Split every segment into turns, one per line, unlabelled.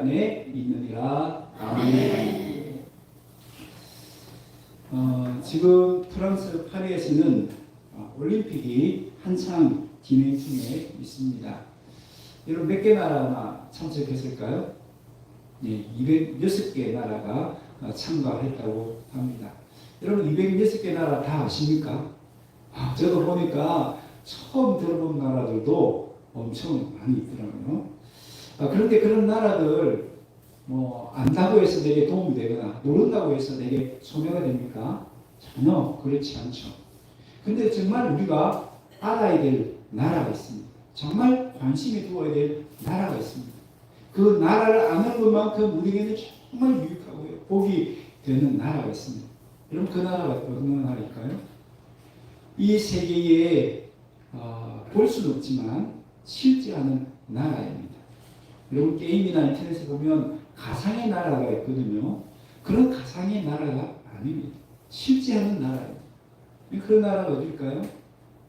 안에 있느니라. 아멘. 어, 지금 프랑스 파리에서는 어, 올림픽이 한창 진행 중에 있습니다. 여러분 몇 개 나라나 참석했을까요? 네, 206개 나라가 어, 참가했다고 합니다. 여러분 206개 나라 다 아십니까? 아, 저도 보니까 처음 들어본 나라들도 엄청 많이 있더라고요. 아, 그런데 그런 나라들 뭐 안다고 해서 내게 도움이 되거나 모른다고 해서 내게 소멸가 됩니까? 전혀 그렇지 않죠. 근데 정말 우리가 알아야 될 나라가 있습니다. 정말 관심이 두어야 될 나라가 있습니다. 그 나라를 아는 것만큼 우리에게는 정말 유익하고 복이 되는 나라가 있습니다. 여러분 그 나라가 어느 나라일까요? 이 세계에 어, 볼 수는 없지만 실제하는 나라입니다. 여러분 게임이나 인터넷에 보면 가상의 나라가 있거든요. 그런 가상의 나라가 아닙니다. 실제하는 나라입니다. 그런 나라가 어딜까요?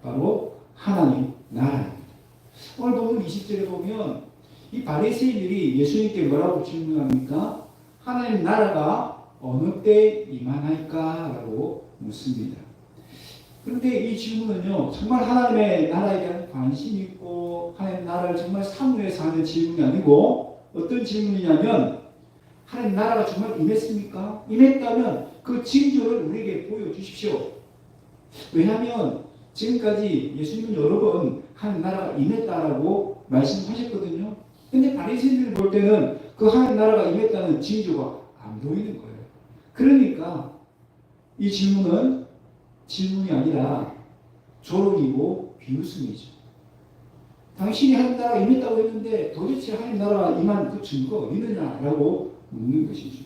바로 하나님 나라입니다. 오늘 본문 20절에 보면 이 바리새인들이 예수님께 뭐라고 질문합니까? 하나님 나라가 어느 때 임하나이까라고 묻습니다. 그런데 이 질문은요, 정말 하나님의 나라에 대한 관심이 있고, 하나님 나라를 정말 사무해서 하는 질문이 아니고, 어떤 질문이냐면, 하나님 나라가 정말 임했습니까? 임했다면 그 징조를 우리에게 보여주십시오. 왜냐하면 지금까지 예수님은 여러 번 하나님 나라가 임했다라고 말씀하셨거든요. 근데 바리새인들을 볼 때는 그 하나님 나라가 임했다는 징조가 안 보이는 거예요. 그러니까 이 질문은 질문이 아니라 조롱이고 비웃음이죠. 당신이 하나님 나라가 임했다고 했는데 도대체 하나님 나라가 임한 그 증거가 있느냐라고 묻는 것이죠.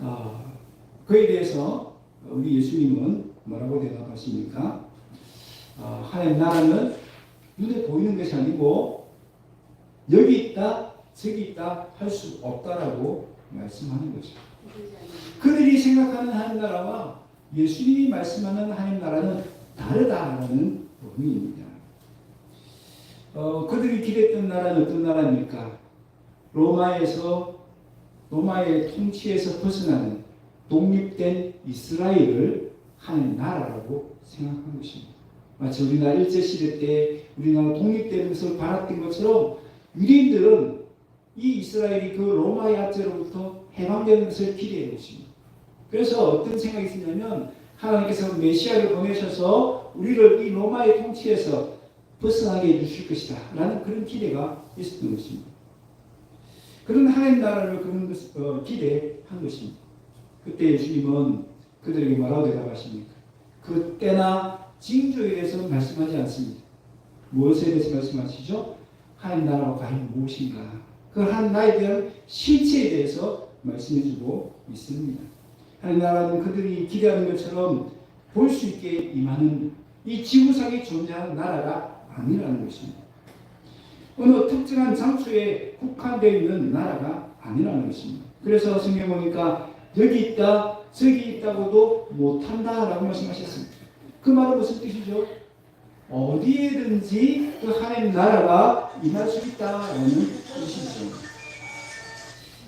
아, 그에 대해서 우리 예수님은 뭐라고 대답하십니까? 아, 하나님 나라는 눈에 보이는 것이 아니고 여기 있다, 저기 있다 할 수 없다라고 말씀하는 거죠. 그들이 생각하는 하나님 나라와 예수님이 말씀하는 하나님 나라는 다르다라는 의미입니다. 어, 그들이 기대했던 나라는 어떤 나라입니까? 로마에서 로마의 통치에서 벗어나는 독립된 이스라엘을 하나님 나라라고 생각한 것입니다. 마치 우리나라 일제 시대 때 우리나라 독립되는 것을 바랐던 것처럼 유대인들은 이 이스라엘이 그 로마의 압제로부터 해방되는 것을 기대해 것입니다. 그래서 어떤 생각이 있었냐면 하나님께서 메시아를 보내셔서 우리를 이 로마의 통치에서 벗어나게 해주실 것이다 라는 그런 기대가 있었던 것입니다. 그런 하나님 나라를 그런 것, 어, 기대한 것입니다. 그때 예수님은 그들에게 뭐라고 대답하십니까? 그 때나 징조에 대해서는 말씀하지 않습니다. 무엇에 대해서 말씀하시죠? 하나님 나라가 과연 무엇인가? 그 하나님 나라에 대한 실체에 대해서 말씀해주고 있습니다. 하나님 나라는 그들이 기대하는 것처럼 볼 수 있게 임하는 이 지구상에 존재하는 나라가 아니라는 것입니다. 어느 특정한 장소에 국한되어 있는 나라가 아니라는 것입니다. 그래서 성경 보니까 여기 있다, 저기 있다고도 못한다라고 말씀하셨습니다. 그 말은 무슨 뜻이죠? 어디에든지 그 하나님 나라가 임할 수 있다라는 뜻이죠.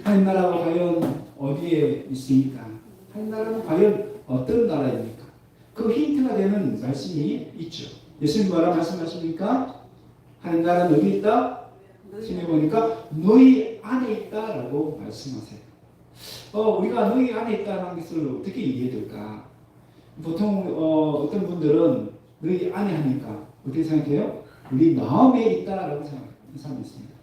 하나님 나라가 과연 어디에 있습니까? 하나님 나라는 과연 어떤 나라입니까? 그 힌트가 되는 말씀이 있죠. 예수님 뭐라 말씀하십니까? 하나님 나라는 어디 있다? 신에 보니까 너희 안에 있다라고 말씀하세요. 어, 우리가 너희 안에 있다는 것을 어떻게 이해될까? 보통 어, 어떤 분들은 너희 안에 하니까 어떻게 생각해요? 우리 마음에 있다라고 생각하는 사람이 있습니다.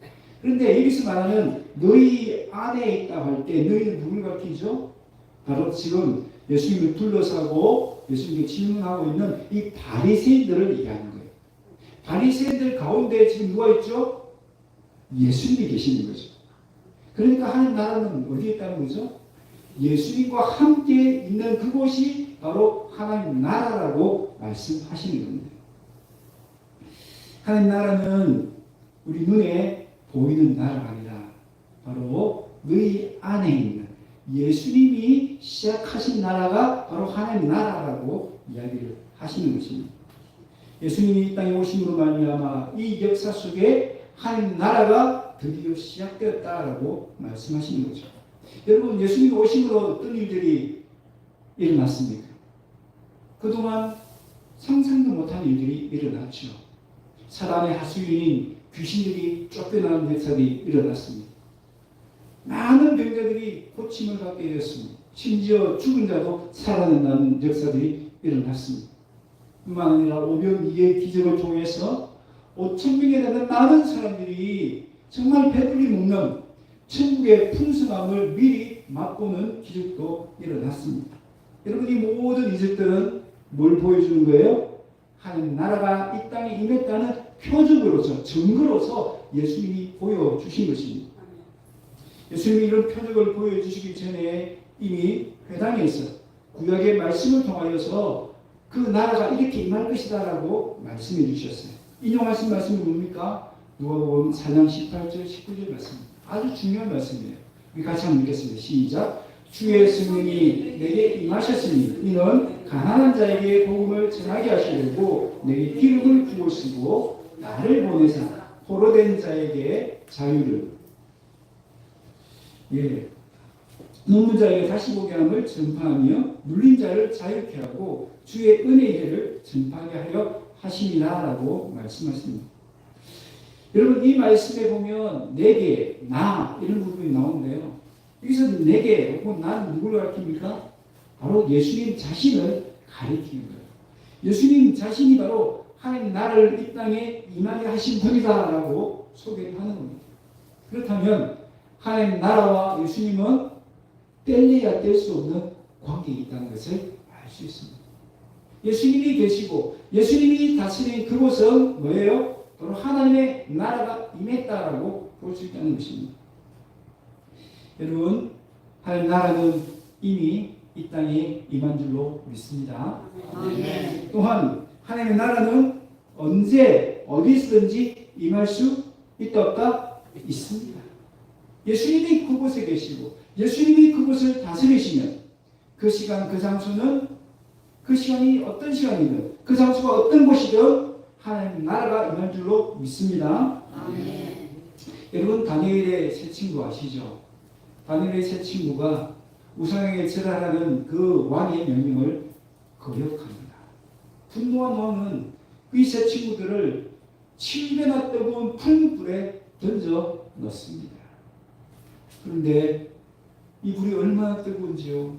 그런데 여기서 말하는 너희 안에 있다 할 때 너희는 누굴 가리키죠? 바로 지금 예수님을 둘러싸고 예수님께 질문하고 있는 이 바리새인들을 얘기하는 거예요. 바리새인들 가운데 지금 누가 있죠? 예수님이 계시는 거죠. 그러니까 하나님 나라는 어디에 있다는 거죠? 예수님과 함께 있는 그곳이 바로 하나님 나라라고 말씀하시는 겁니다. 하나님 나라는 우리 눈에 보이는 나라가 아니라 바로 너희 안에 있는 예수님이 시작하신 나라가 바로 하나님 나라라고 이야기를 하시는 것입니다. 예수님이 이 땅에 오심으로 말미암아 이 역사 속에 하나님 나라가 드디어 시작되었다라고 말씀하시는 거죠. 여러분 예수님 오심으로 어떤 일들이 일어났습니까? 그동안 상상도 못한 일들이 일어났죠. 사단의 하수인인 귀신들이 쫓겨나는 역사들이 일어났습니다. 많은 병자들이 고침을 받게 되었습니다. 심지어 죽은 자도 살아난다는 역사들이 일어났습니다. 뿐만 아니라 오병 이의 기적을 통해서 5천 명에 되는 많은 사람들이 정말 배불리 먹는 천국의 풍성함을 미리 맛보는 기적도 일어났습니다. 여러분 이 모든 이적들은 뭘 보여주는 거예요? 하나님 나라가 이 땅에 임했다는 표적으로서 증거로서 예수님이 보여주신 것입니다. 예수님이 이런 표적을 보여주시기 전에 이미 회당에서 구약의 말씀을 통하여서 그 나라가 이렇게 임할 것이다라고 말씀해 주셨어요. 인용하신 말씀이 뭡니까? 누가복음 4장 18절 19절 말씀. 아주 중요한 말씀이에요. 우리 같이 한번 읽겠습니다. 시작. 주의 성령이 내게 임하셨으니 이는 가난한 자에게 복음을 전하게 하시려고 내게 기름을 부으시고 나를 보내사 포로된 자에게 자유를 예 눈물 자에게 다시 보게 함을 전파하며 눌린 자를 자유케 하고 주의 은혜의 해를 전파하게 하려 하심이라라고 말씀하십니다. 여러분 이 말씀에 보면 내게 나 이런 부분이 나오는데요. 여기서 내게 혹은 난 누구를 가리킵니까? 바로 예수님 자신을 가리키는 거예요. 예수님 자신이 바로 하나님 나를 이 땅에 임하게 하신 분이다라고 소개를 하는 겁니다. 그렇다면 하나님 나라와 예수님은 뗄래야 뗄 수 없는 관계에 있다는 것을 알 수 있습니다. 예수님이 계시고 예수님이 다스린 그곳은 뭐예요? 바로 하나님의 나라가 임했다라고 볼 수 있다는 것입니다. 여러분, 하나님 나라는 이미 이 땅에 임한 줄로 믿습니다.
아멘.
또한 하나님의 나라는 언제 어디서든지 임할 수 있다 없다 있습니다. 예수님이 그곳에 계시고 예수님이 그곳을 다스리시면 그 시간 그 장소는 그 시간이 어떤 시간이든 그 장소가 어떤 곳이든 하나님 나라가 임할 줄로 믿습니다.
아멘.
여러분 다니엘의 새 친구 아시죠? 다니엘의 새 친구가 우상에게 절하라는 그 왕의 명령을 거역합니다. 분노한 왕은 이 새 친구들을 7배나 뜨거운 풀불에 던져 넣습니다. 그런데 이 불이 얼마나 뜨거운지요.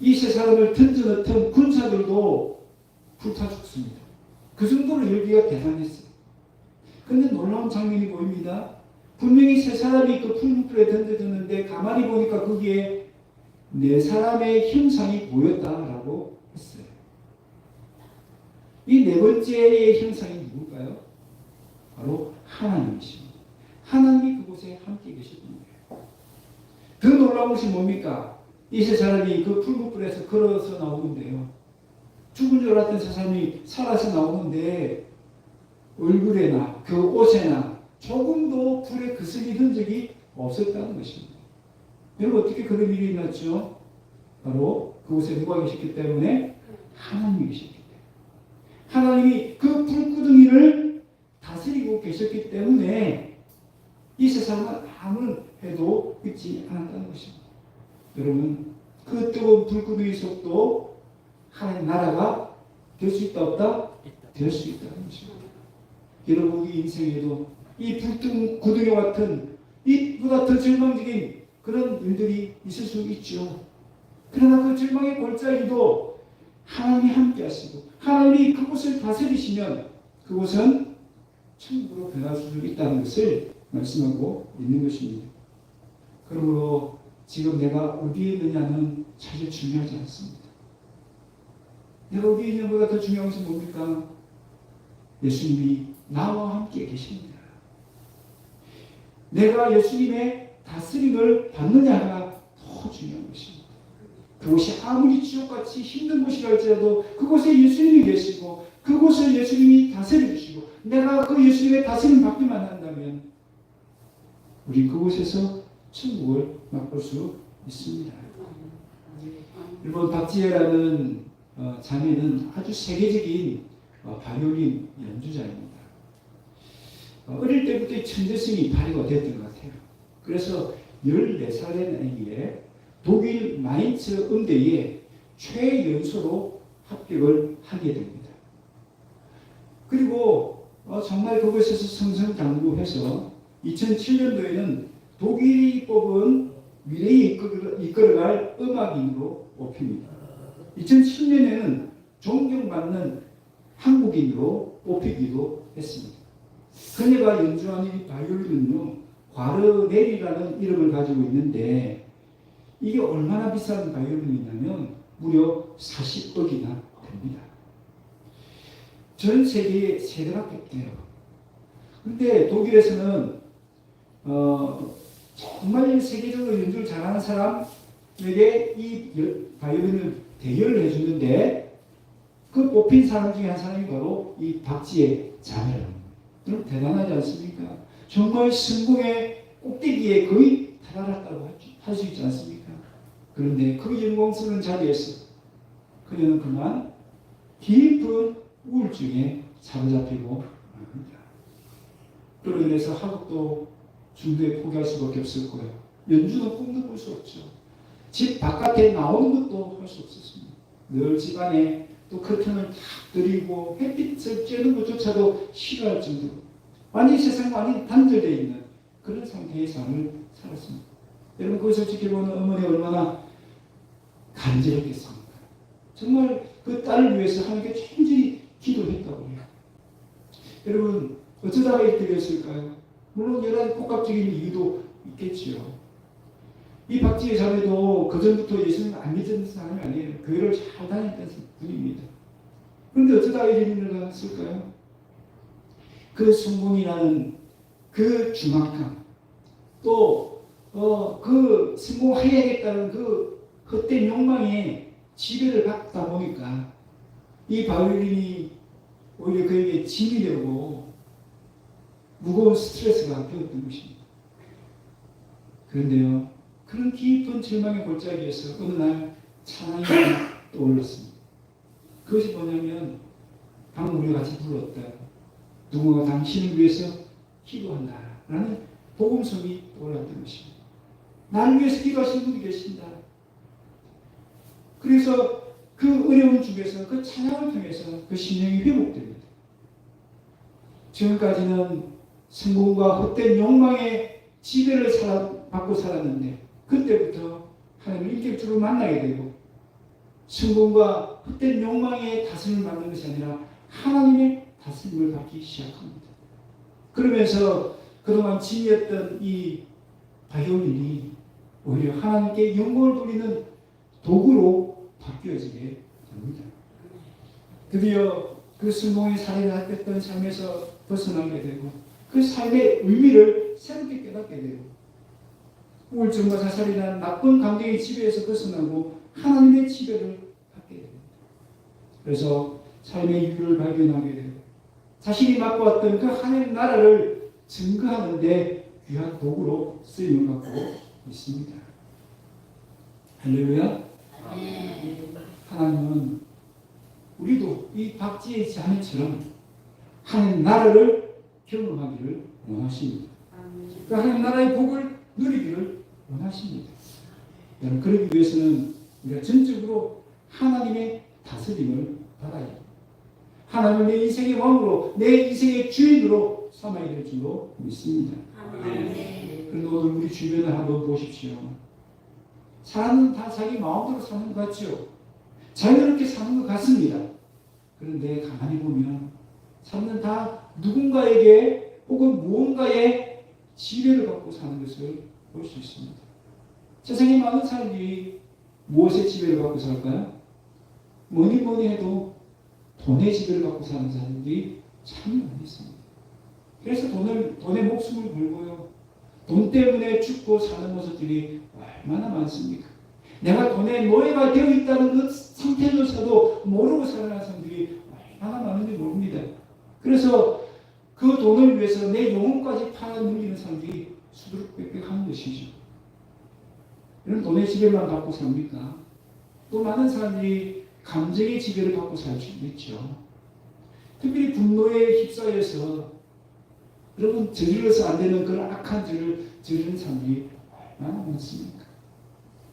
이세 사람을 던져 넣던 군사들도 불타 죽습니다. 그 정도로 열기가 대단했어요. 근데 놀라운 장면이 보입니다. 분명히 세 사람이 그 풀무불에 던져졌는데 가만히 보니까 거기에 네 사람의 형상이 보였다라고 했어요. 이 네 번째의 형상이 누굴까요? 바로 하나님이십니다. 하나님이 그곳에 함께 계셨던 거예요. 더 놀라운 것이 뭡니까? 이세 사람이 그 풀무불에서 걸어서 나오는데요. 죽은 줄 알았던 세 사람이 살아서 나오는데 얼굴에나 그 옷에나 조금도 불에 그슬리던 적이 없었다는 것입니다. 여러분 어떻게 그런 일이 일어났죠? 바로 그곳에 누가 계셨기 때문에 하나님이 계셨기 때문에 하나님이 그 불구덩이를 다스리고 계셨기 때문에 이 세상은 아무 해도 있지 않았다는 것입니다. 여러분 그 뜨거운 불구덩이 속도 하나님 나라가 될 수 있다 없다? 될 수 있다는 것입니다. 여러분 우리 인생에도 이 불등 구덩이 같은 이보다 더 절망적인 그런 일들이 있을 수 있죠. 그러나 그 절망의 골짜기도 하나님이 함께 하시고 하나님이 그곳을 다스리시면 그곳은 천국으로 변할 수 있다는 것을 말씀하고 있는 것입니다. 그러므로 지금 내가 어디에 있느냐는 사실 중요하지 않습니다. 내가 어디에 있느냐보다 더 중요한 것은 뭡니까? 예수님이 나와 함께 계십니다. 내가 예수님의 다스림을 받느냐가 더 중요한 것입니다. 그곳이 아무리 지옥같이 힘든 곳이라 할지라도 그곳에 예수님이 계시고 그곳을 예수님이 다스려 주시고 내가 그 예수님의 다스림 받기만 한다면 우리 그곳에서 천국을 맛볼 수 있습니다. 일본 박지혜라는 어, 자매는 아주 세계적인 어, 바이올린 연주자입니다. 어릴 때부터 이 천재성이 발휘가 됐던 것 같아요. 그래서 14살 된 아기에 독일 마인츠 음대에 최연소로 합격을 하게 됩니다. 그리고 어, 정말 그곳에서 성성장구해서 2007년도에는 독일이 뽑은 미래에 이끌어- 이끌어갈 음악인으로 뽑힙니다. 2007년에는 존경받는 한국인으로 뽑히기도 했습니다. 그녀가 연주한 이 바이올린은요, 과르넬이라는 이름을 가지고 있는데 이게 얼마나 비싼 바이올린이냐면 무려 40억이나 됩니다. 전 세계에 세 대밖에 없대요. 근데 독일에서는 어, 정말 세계적으로 연주를 잘하는 사람에게 이 여- 바이올린을 대여를 해주는데 그 뽑힌 사람 중에 한 사람이 바로 이 박지혜 자매랍니다. 여러분 대단하지 않습니까? 정말 성공의 꼭대기에 거의 달아났다고 할 수 있지 않습니까? 그런데 그 영광스러운 자리에서 그녀는 그만 깊은 우울증에 사로잡히고 맙니다. 그로 인해서 학업도 중도에 포기할 수밖에 없을 거예요. 연주는 꿈도 꿀 수 없죠. 집 바깥에 나오는 것도 할 수 없었습니다. 늘 집안에 또 커튼을 탁 들이고 햇빛을 쬐는 것조차도 싫어할 정도로 완전히 세상 완전히 단절되어 있는 그런 상태의 삶을 살았습니다. 여러분 그것을 지켜보는 어머니 얼마나 간절했겠습니까? 정말 그 딸을 위해서 하나님께 천천히 기도했다고 해요. 여러분 어쩌다가 이렇게 됐을까요? 물론 가지 복합적인 이유도 있겠지요. 이 박지혜 자매도 그전부터 예수님을 안 믿는 사람이 아니에요. 교회를 잘 다녔던 분입니다. 그런데 어쩌다가 이런 일을 했을까요? 그 성공이라는 그 중압감, 또, 어, 그 성공해야겠다는 그 헛된 욕망에 지배를 받다 보니까 이 바울린이 오히려 그에게 짐이 되고 무거운 스트레스가 되었던 것입니다. 그런데요, 그런 깊은 절망의 골짜기에서 어느 날 찬양이 떠올랐습니다. 그것이 뭐냐면 방금 우리가 같이 불렀다. 누군가 당신을 위해서 기도한다. 라는 복음성이 떠올랐던 것입니다. 나를 위해서 기도하시는 분이 계신다. 그래서 그 어려운 중에서 그 찬양을 통해서 그 심령이 회복됩니다. 지금까지는 성공과 헛된 욕망의 지배를 살아, 받고 살았는데 그때부터 하나님을 인격적으로 만나게 되고 성공과 헛된 욕망의 다스림을 받는 것이 아니라 하나님의 다스림을 받기 시작합니다. 그러면서 그동안 짐이었던 이 바이올린이 오히려 하나님께 영광을 돌리는 도구로 바뀌어지게 됩니다. 드디어 그 성공의 살인을 했던 삶에서 벗어나게 되고 그 삶의 의미를 새롭게 깨닫게 되고 우울증과 자살이라는 나쁜 감정의 지배에서 벗어나고 하나님의 지배를 받게 됩니다. 그래서 삶의 이유를 발견하게 되고 자신이 맡고왔던 그 하나님 나라를 증거하는데 귀한 도구로 쓰임을 받고 있습니다. 할렐루야. 하나님은 우리도 이 박지의 자매처럼 하나님 나라를 경험하기를 원하십니다. 그 하나님 나라의 복을 누리기를 원하십니다. 여러분 그러기 위해서는 우리가 전적으로 하나님의 다스림을 받아야 합니다. 하나님을 내 인생의 왕으로 내 인생의 주인으로 삼아야 될 줄로 믿습니다. 그런데 오늘 우리 주변을 한번 보십시오. 사람은 다 자기 마음대로 사는 것 같죠. 자유롭게 사는 것 같습니다. 그런데 가만히 보면 사람은 다 누군가에게 혹은 무언가의 지배를 받고 사는 것을 볼 수 있습니다. 세상에 많은 사람들이 무엇의 지배를 받고 살까요? 뭐니 뭐니 해도 돈의 지배를 받고 사는 사람들이 참 많이 있습니다. 그래서 돈을, 돈의 목숨을 걸고요. 돈 때문에 죽고 사는 모습들이 얼마나 많습니까? 내가 돈의 노예가 되어 있다는 그 상태조차도 모르고 살아가는 사람들이 얼마나 많은지 모릅니다. 그래서 그 돈을 위해서 내 영혼까지 팔아넘기는 사람들이 수두룩빽빽한 것이죠. 이런 돈의 지배만 받고 삽니까? 또 많은 사람들이 감정의 지배를 받고 살 수도 있죠. 특별히 분노에 휩싸여서 여러분 저질러서 안 되는 그런 악한 죄를 저지르는 사람들이 얼마나 많습니까?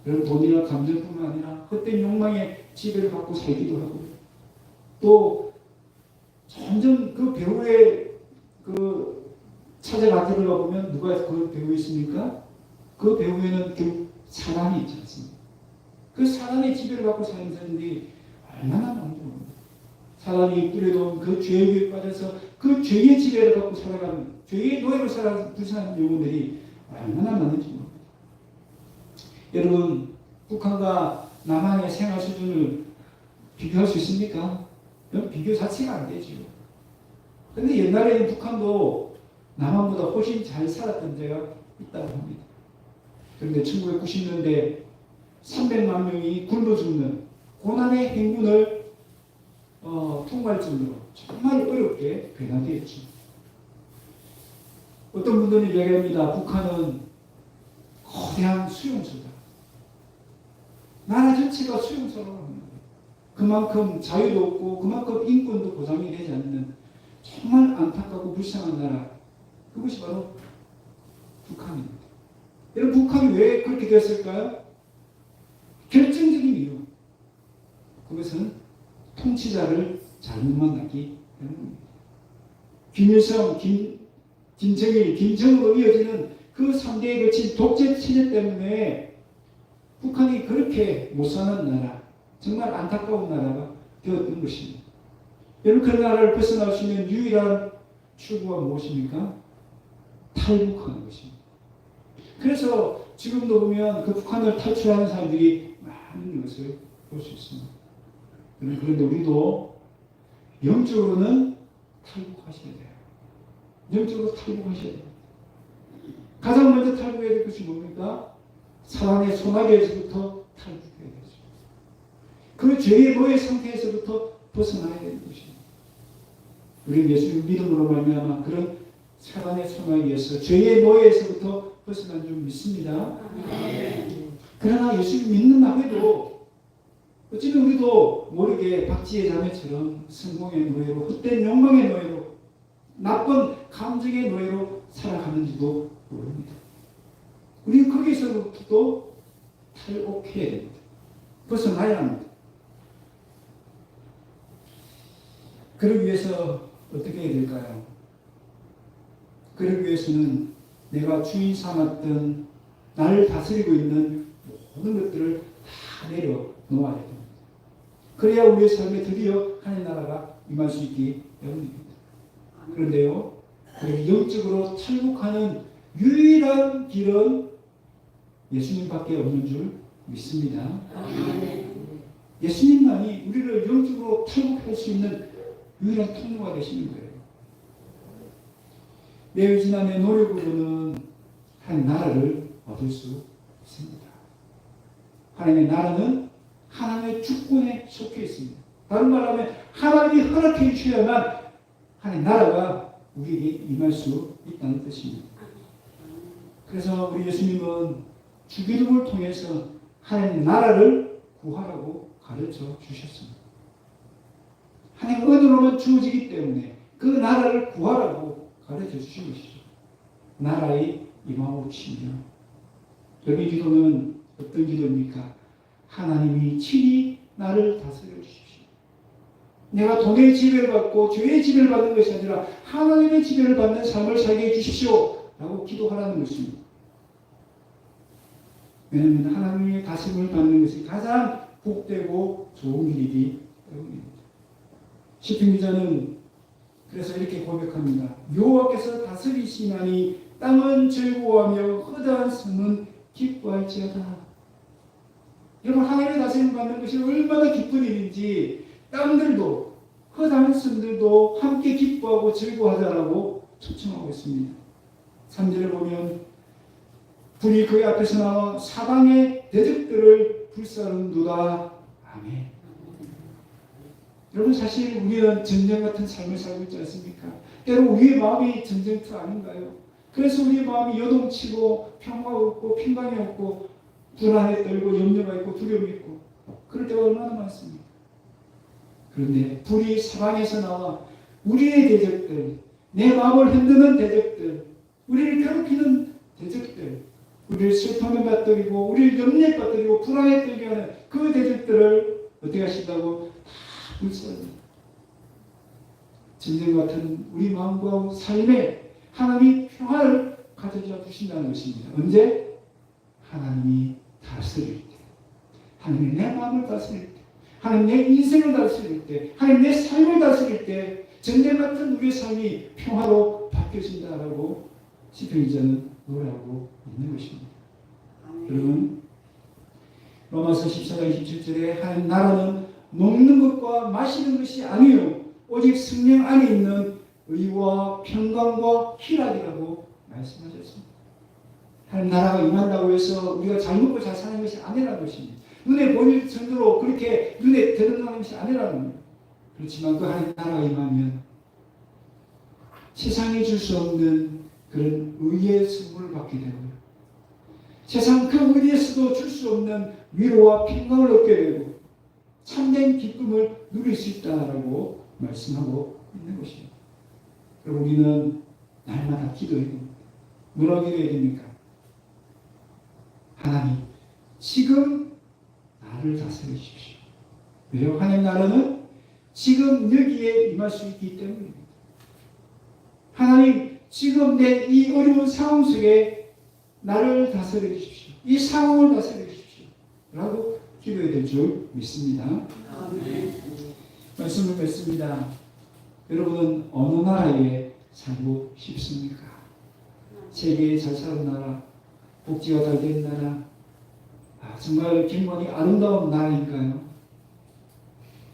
여러분 돈이나 감정뿐만 아니라 헛된 욕망에 지배를 받고 살기도 하고 또 점점 그 배우의 그 찾아가 들어가 보면 누가 그 배우에 있습니까? 그 배우에는 그 사단이 있지 않습니까? 그 사단의 지배를 받고 사는 사람들이 얼마나 많은지 모릅니다. 사단이 뿌려놓은 그 죄에 빠져서 그 죄의 지배를 받고 살아가는 죄의 노예로 살아가는 영혼들이 얼마나 많은지 모릅니다. 여러분 북한과 남한의 생활 수준을 비교할 수 있습니까? 비교 자체가 안 되죠. 근데 옛날에는 북한도 남한보다 훨씬 잘 살았던 데가 있다고 합니다. 그런데 1990년대 300만 명이 굶어 죽는 고난의 행군을 어, 통과할 정도로 정말 어렵게 변화되었죠. 어떤 분들은 이야기합니다. 북한은 거대한 수용소다. 나라 전체가 수용소라고 합니다. 그만큼 자유도 없고 그만큼 인권도 보장이 되지 않는 정말 안타깝고 불쌍한 나라. 그것이 바로 북한입니다. 여러분 북한이 왜 그렇게 됐을까요? 결정적인 이유. 그것은 통치자를 잘못 만났기 때문입니다. 김일성, 김, 김정일, 김정으로 이어지는 그 3대에 걸친 독재 체제 때문에 북한이 그렇게 못 사는 나라, 정말 안타까운 나라가 되었던 것입니다. 그 나라를 벗어날 수 있는 유일한 출구가 무엇입니까? 탈북하는 것입니다. 그래서 지금도 보면 그 북한을 탈출하는 사람들이 많은 것을 볼 수 있습니다. 그런데 우리도 영적으로는 탈북하셔야 돼요. 영적으로 탈북하셔야 돼요. 가장 먼저 탈북해야 될 것이 뭡니까? 사랑의 소나기에서부터 탈북해야 되죠. 그 죄의 노예 상태에서부터 벗어나야 되는 것입니다. 우리 예수님 믿음으로 말미암아 그런 사랑의 소나기에서 죄의 노예에서부터 벗어난 줄 믿습니다. 그러나 예수님 믿는다 해도 어쩌면 우리도 모르게 박지혜 자매처럼 성공의 노예로 헛된 욕망의 노예로 나쁜 감정의 노예로 살아가는지도 모릅니다. 우리는 거기서부터도 탈옥해야 됩니다. 벗어나야 합니다. 그러기 위해서 어떻게 해야 될까요? 그러기 위해서는 내가 주인 삼았던 나를 다스리고 있는 모든 것들을 다 내려놓아야 됩니다. 그래야 우리의 삶에 드디어 하나님 나라가 임할 수 있기 때문입니다. 그런데요, 영적으로 탈북하는 유일한 길은 예수님밖에 없는 줄 믿습니다. 예수님만이 우리를 영적으로 탈북할 수 있는 유일한 통로가 되시는 거예요. 매일 지난해 노력으로는 한 나라를 얻을 수 있습니다. 하나님의 나라는 하나님의 주권에 속해 있습니다. 다른 말하면 하나님이 허락해 주셔야만 하나님 나라가 우리에게 임할 수 있다는 뜻입니다. 그래서 우리 예수님은 주기름을 통해서 하나님 나라를 구하라고 가르쳐 주셨습니다. 하나님 은혜로만 주어지기 때문에 그 나라를 구하라고 가르쳐 주신 것이죠. 나라의 임하옵시며 여기 기도는 어떤 기도입니까? 하나님이 친히 나를 다스려 주십시오. 내가 돈의 지배를 받고 죄의 지배를 받는 것이 아니라 하나님의 지배를 받는 삶을 살게 해 주십시오. 라고 기도하라는 것입니다. 왜냐하면 하나님의 다스림을 받는 것이 가장 복되고 좋은 일이기 때문입니다. 시편 기자는 그래서 이렇게 고백합니다. 여호와께서 다스리시나니 땅은 즐거워하며 허다한 성은 기뻐할지어다. 여러분 하나님의 다스림 받는 것이 얼마나 기쁜 일인지 땅들도 허다한 성들도 함께 기뻐하고 즐거워하자라고 초청하고 있습니다. 3절을 보면 불이 그의 앞에서 나와 사방의 대적들을 불사르는도다. 아멘. 여러분 사실 우리는 전쟁 같은 삶을 살고 있지 않습니까? 때로 우리의 마음이 전쟁터 아닌가요? 그래서 우리의 마음이 요동치고 평화가 없고 평강이 없고 불안에 떨고 염려가 있고 두려움이 있고 그럴 때가 얼마나 많습니까? 그런데 불이 사방에서 나와 우리의 대적들 내 마음을 흔드는 대적들, 우리를 괴롭히는 대적들, 우리를 슬픔에 빠뜨리고 우리를 염려에 빠뜨리고 불안에 떨게 하는 그 대적들을 어떻게 하신다고 다 불사합니다. 전쟁 같은 우리 마음과 삶에 하나님이 평화를 가져다 주신다는 것입니다. 언제? 하나님이 다스릴 때. 하나님이 내 마음을 다스릴 때. 하나님 내 인생을 다스릴 때. 하나님 내 삶을 다스릴 때. 전쟁 같은 우리의 삶이 평화로 바뀌어진다라고 시편 기자는 노래하고 있는 것입니다. 여러분 로마서 14장 27절에 하나님 나라는 먹는 것과 마시는 것이 아니요 오직 성령 안에 있는 의와 평강과 희락이라고 말씀하셨습니다. 하나님 나라가 임한다고 해서 우리가 잘 먹고 잘 사는 것이 아니라는 것입니다. 눈에 보일 정도로 그렇게 눈에 드러나는 것이 아니라는 겁니다. 그렇지만 그 하나님 나라가 임하면 세상에 줄 수 없는 그런 의의 선물을 받게 되고요. 세상 그 어디에서도 줄 수 없는 위로와 평강을 얻게 되고 참된 기쁨을 누릴 수 있다라고 말씀하고 있는 것입니다. 그리고 우리는 날마다 기도해야 됩니다. 뭐라고 기도해야 됩니까? 하나님, 지금 나를 다스려 주십시오. 왜요? 하나님 나라는 지금 여기에 임할 수 있기 때문입니다. 하나님, 지금 내 이 어려운 상황 속에 나를 다스려 주십시오. 이 상황을 다스려 주십시오. 라고 기도해야 될줄 믿습니다. 말씀을 맺습니다. 여러분은 어느 나라에 살고 싶습니까? 세계에 잘 사는 나라, 복지가 잘 된 나라, 아, 정말 경관이 아름다운 나라니까요.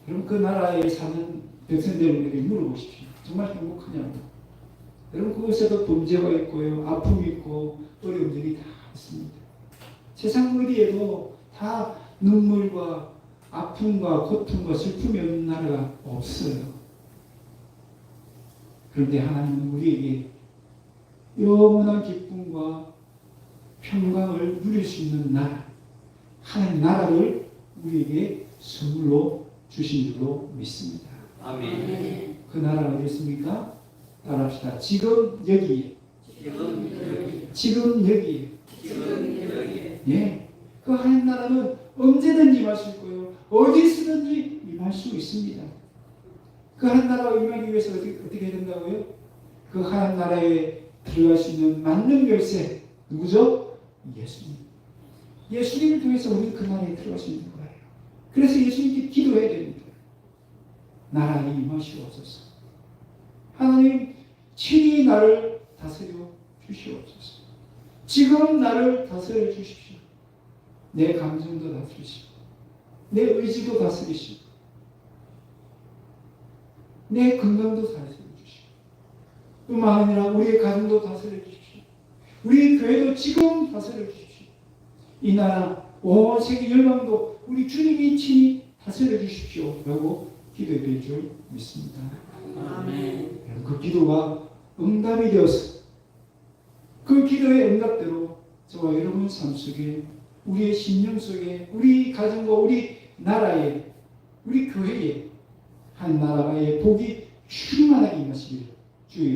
그럼 그 나라에 사는 백성들에게 물어보십시오. 정말 행복하냐고. 여러분 그곳에도 범죄가 있고요, 아픔이 있고 어려움들이 다 있습니다. 세상 어디에도 다 눈물과 아픔과 고통과 슬픔이 없는 나라가 없어요. 그런데 하나님은 우리에게 영원한 기쁨과 평강을 누릴 수 있는 나라, 하나님 나라를 우리에게 선물로 주신 줄로 믿습니다.
아멘.
그 나라가 어디 있습니까? 따라합시다. 지금 여기에,
지금
지금 여기에.
지금 여기
예. 그 하나님 나라는 언제든지 임할 수 있고요. 어디서든지 임할 수 있습니다. 그 하나님 나라가 임하기 위해서 어떻게, 어떻게 해야 된다고요? 그 하나님 나라에 들어갈 수 있는 만능 열쇠 누구죠? 예수님. 예수님을 통해서 우리 그 나라에 들어갈 수 있는 거예요. 그래서 예수님께 기도해야 됩니다. 나라에 임하시옵소서. 하나님 친히 나를 다스려 주시옵소서. 지금 나를 다스려 주십시오. 내 감정도 다스리시고, 내 의지도 다스리시고, 내 건강도 다스려 주시고, 뿐만 아니라 우리의 가정도 다스려 주십시오. 우리 교회도 지금 다스려 주십시오. 이 나라, 온 세계 열방도 우리 주님이 친히 다스려 주십시오. 라고 기도해 줄 믿습니다.
아멘.
그 기도가 응답이 되어서 그 기도의 응답대로 저와 여러분 삶 속에 우리의 심령 속에 우리 가정과 우리 나라에 우리 교회에 한 나라의 복이 충만하게 임하시기를